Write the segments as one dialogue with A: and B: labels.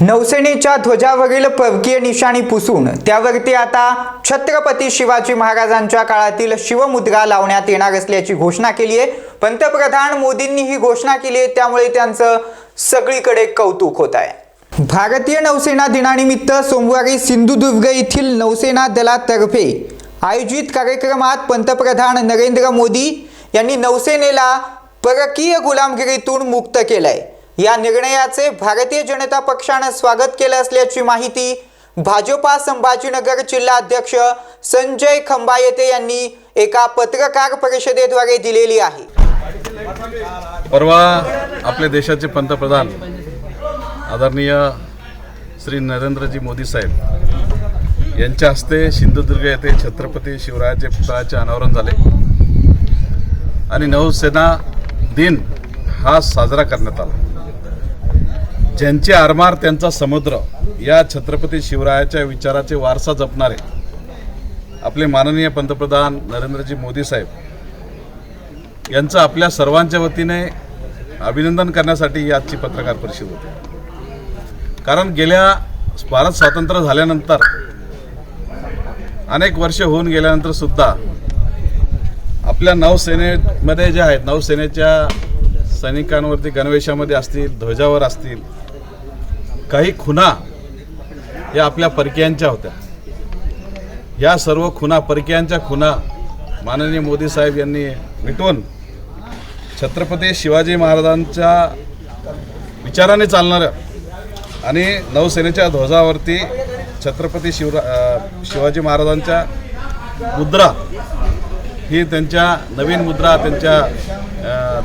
A: नौसेनेच्या ध्वजावरील परकीय निशाणी पुसून त्यावरती आता छत्रपती शिवाजी महाराजांच्या काळातील शिवमुद्रा लावण्यात येणार असल्याची घोषणा केली आहे. पंतप्रधान मोदींनी ही घोषणा केली आहे त्यामुळे त्यांचं सगळीकडे कौतुक होत आहे. भारतीय नौसेना दिनानिमित्त सोमवारी सिंधुदुर्ग येथील नौसेना दलातर्फे आयोजित कार्यक्रमात पंतप्रधान नरेंद्र मोदी यांनी नौसेनेला परकीय गुलामगिरीतून मुक्त केलंय. या निर्णयाचे भारतीय जनता पक्षानं स्वागत केलं असल्याची माहिती भाजपा संभाजीनगर जिल्हाध्यक्ष संजय खंबायते यांनी एका पत्रकार परिषदेद्वारे दिलेली आहे.
B: परवा आपल्या देशाचे पंतप्रधान आदरणीय श्री नरेंद्रजी मोदी साहेब यांच्या हस्ते सिंधुदुर्ग येथे छत्रपती शिवरायाचे पुतळ्याचे अनावरण झाले. आणि नौसेना दिन हा साजरा करण्यात आला. ज्यांचे आरमार त्यांचा समुद्र या छत्रपती शिवरायाच्या विचाराचे वारसा जपणारे आपले माननीय पंतप्रधान नरेंद्रजी मोदी साहेब यांचं आपल्या सर्वांच्या वतीने अभिनंदन करण्यासाठी ही आजची पत्रकार परिषद होती. कारण गेल्या भारत स्वातंत्र्य झाल्यानंतर अनेक वर्ष होऊन गेल्यानंतर सुद्धा आपल्या नौसेनेमध्ये जे आहेत नौसेनेच्या सैनिकांवरती गणवेशामध्ये असतील ध्वजावर असतील काही खुना या आपल्या परकीयांच्या होत्या. या सर्व खुना परकीयांच्या खुना माननीय मोदी साहेब यांनी मिटवून छत्रपती शिवाजी महाराजांच्या विचाराने चालणाऱ्या आणि नौसेनेच्या ध्वजावरती छत्रपती शिवरा शिवाजी महाराजांच्या मुद्रा ही त्यांच्या नवीन मुद्रा त्यांच्या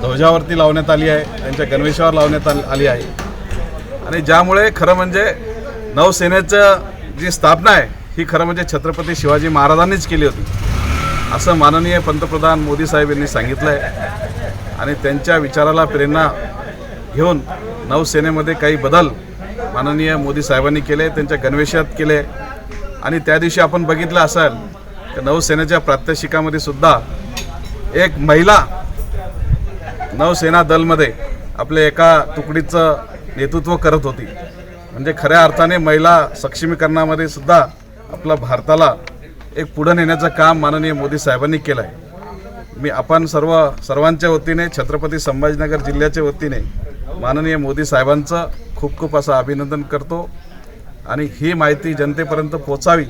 B: ध्वजावरती लावण्यात आली आहे त्यांच्या गणवेशावर लावण्यात आली आहे. आणि ज्यामुळे खरं म्हणजे नौसेनेचं जी स्थापना आहे ही खरं म्हणजे छत्रपती शिवाजी महाराजांनीच केली होती. असं माननीय पंतप्रधान मोदी साहेब यांनी सांगितलं आहे आणि त्यांच्या विचाराला प्रेरणा घेऊन नौसेनेमध्ये काही बदल माननीय मोदी साहेबांनी केले त्यांच्या गणवेशात केले. आणि त्या दिवशी आपण बघितलं असाल तर नौसेनेच्या प्रात्यक्षिकामध्ये सुद्धा एक महिला नौसेना दलमध्ये आपले एका तुकडीचं नेतृत्व करत होती. म्हणजे खऱ्या अर्थाने महिला सक्षमीकरणामध्ये सुद्धा आपल्या भारताला एक पुढं नेण्याचं काम माननीय मोदी साहेबांनी केलं आहे मी आपण सर्व सर्वांच्या वतीने छत्रपती संभाजीनगर जिल्ह्याच्या वतीने माननीय मोदी साहेबांचं खूप खूप असं अभिनंदन करतो आणि ही माहिती जनतेपर्यंत पोचावी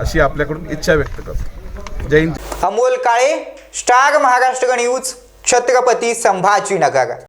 B: अशी आपल्याकडून इच्छा व्यक्त करतो. जय Hind.
A: Amol Kale Star Maharashtra News Chhatrapati Sambhajinagar.